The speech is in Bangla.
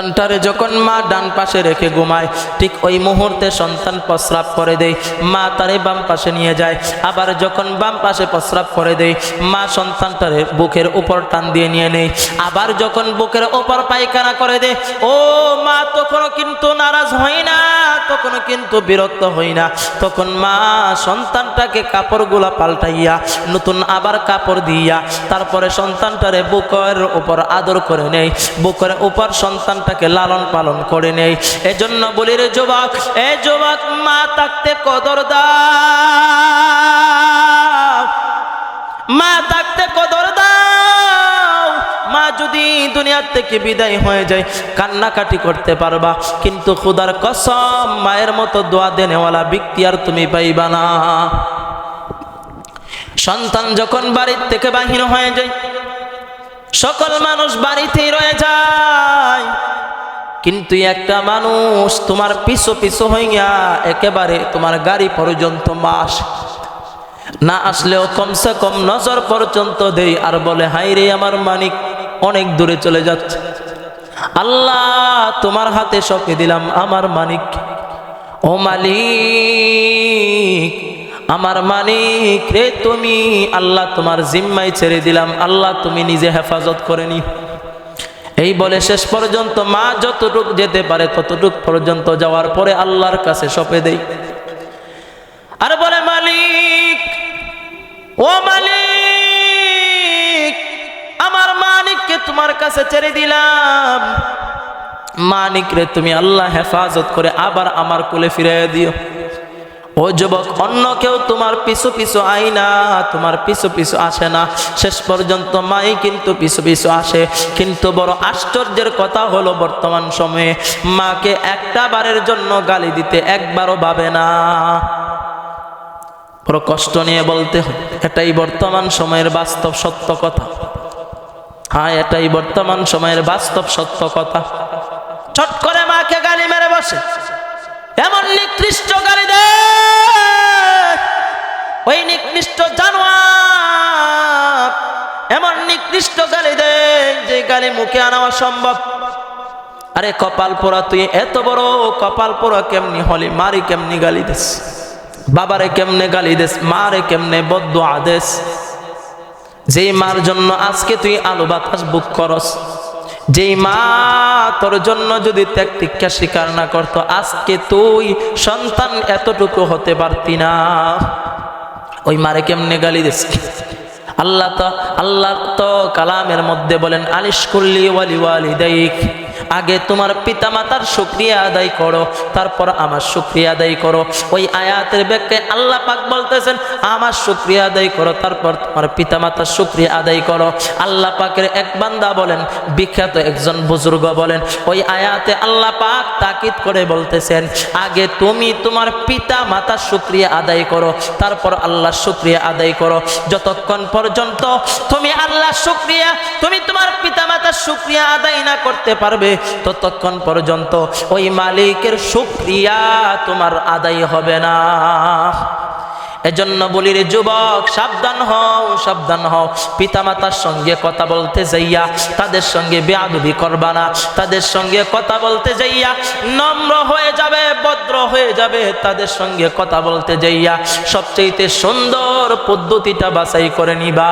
সন্তানটারে যখন মা ডান পাশে রেখে ঘুমায়, ঠিক ওই মুহূর্তে সন্তান প্রস্রাব করে দেয়। মা তারে বাম পাশে নিয়ে যায়, আবার যখন বাম পাশে প্রস্রাব করে দেয়, মা সন্তানটারে বুকের উপর টান দিয়ে নিয়ে নেয়। আবার যখন বুকের ওপর পায়খানা করে দেয়, ও মা, তখনও কিন্তু নারাজ হয় না। তখনও কিন্তু বিরক্ত হই না। তখন মা সন্তানটাকে কাপড়গুলা পাল্টাইয়া, নতুন আবার কাপড় দিয়া, তারপরে সন্তানটারে বুকের উপর আদর করে নেই বুকের উপর সন্তানটাকে লালন পালন করে নেই এজন্য বলি রে যুবক, এ যুবক মা থাকতে কদর দুনিয়ার থেকে বিদায় হয়ে যায়, কান্নাকাটি করতে পারবা। কিন্তু খুদার কসম, মায়ের মতো দোয়া দেনেওয়ালা ব্যক্তি আর তুমি পাইবা না। সন্তান যখন বাড়ির থেকে বাহির হয়ে যায়, সকল মানুষ বাড়িতেই রয়ে যায়। কিন্তু একটা মানুষ তোমার পিছু পিছু হইয়া একেবারে তোমার গাড়ি পর্যন্ত মাস না আসলেও কমসে কম নজর পর্যন্ত দেই, আর বলে হাই রে আমার মানিক অনেক দূরে চলে যাচ্ছে। আল্লাহ, তোমার হাতে সঁপে দিলাম, আমার মানিক। ও মালিক, আমার মানিক রে, তুমি আল্লাহ তোমার জিম্মাই ছেড়ে দিলাম, আল্লাহ তুমি নিজে হেফাজত করে নি এই বলে শেষ পর্যন্ত মা যতটুক যেতে পারে ততটুক পর্যন্ত যাওয়ার পরে আল্লাহর কাছে সঁপে দেই। আর বলে, মালিক, ও মালিক তোমার কাছে ছেড়ে দিলাম। মানিক রে, তুমি আল্লাহ হেফাজত করে আবার আমার কোলে ফিরে দিও। ও যুবক, অন্য কেউ তোমার পিছু পিছু আই না, তোমার পিছু পিছু আসে না। শেষ পর্যন্ত মাই কিন্তু পিছু পিছু আসে। কিন্তু বড় আশ্চর্যের কথা হলো বর্তমান সময়ে, মাকে একটা বারের জন্য গালি দিতে একবারও ভাবে না। বড় কষ্ট নিয়ে বলতে হয়, এটাই বর্তমান সময়ের বাস্তব সত্য কথা। হ্যাঁ এটাই বর্তমান সময়ের বাস্তব সত্য কথা। ছট করে মাকে গালি মেরে বসে। এমন নিকৃষ্ট গালি দে ওই নিকৃষ্ট জানোয়ার, এমন নিকৃষ্ট গালি দে যে গালি মুখে আনা অসম্ভব আরে কপাল পোড়া, তুই এত বড় কপাল পোড়া কেমনি হলি? মারি কেমনি গালি দিস? বাবারে কেমনে গালি দেস? মারে কেমনে বদ্ধ আদেশ যেই মার জন্য আজকে তুই আলু বাতাস বুক করস, যেই মা তোর জন্য যদি ত্যাগ তীক্ষা স্বীকার না করতো, আজকে তুই সন্তান এতটুকু হতে পারতি না। ওই মারে কেমনে গালি দিস আল্লাহ তো আল্লাহ তো কালামের মধ্যে বলেন, আলিশ করলি ওয়ালি ওয়ালি দেখ আগে তোমার পিতা মাতার শুক্রিয়া আদায় করো, তারপর আমার শুক্রিয়া আদায় করো। ওই আয়াতের ব্যাখ্যায় আল্লাহ পাক বলতেছেন, আমার শুক্রিয়া আদায় করো, তারপর তোমার পিতা মাতার শুক্রিয়া আদায় করো। আল্লাহ পাকের এক বান্দা বলেন, বিখ্যাত একজন বুজুর্গ বলেন, ওই আয়াতে আল্লাহ পাক তাকিদ করে বলতেছেন, আগে তুমি তোমার পিতা মাতার শুক্রিয়া আদায় করো, তারপর আল্লাহ শুক্রিয়া আদায় করো। যতক্ষণ পর্যন্ত তুমি আল্লাহ শুক্রিয়া, তুমি তোমার পিতা মাতার শুক্রিয়া আদায় না করতে পারবে ততক্ষণ পর্যন্ত ওই মালিকের শুক্রিয়া তোমার আদায় হবে না। এজন্য বলি রে যুবক, সাবধান হও সাবধান হও। পিতামাতার সঙ্গে কথা বলতে যাইয়া, তাদের সঙ্গে বেয়াদবি করবা না। তাদের সঙ্গে কথা বলতে যাইয়া, নম্র হয়ে যাবে, ভদ্র হয়ে যাবে। তাদের সঙ্গে কথা বলতে যাইয়া সবচেয়ে সুন্দর পদ্ধতিটা বাছাই করে নিবা।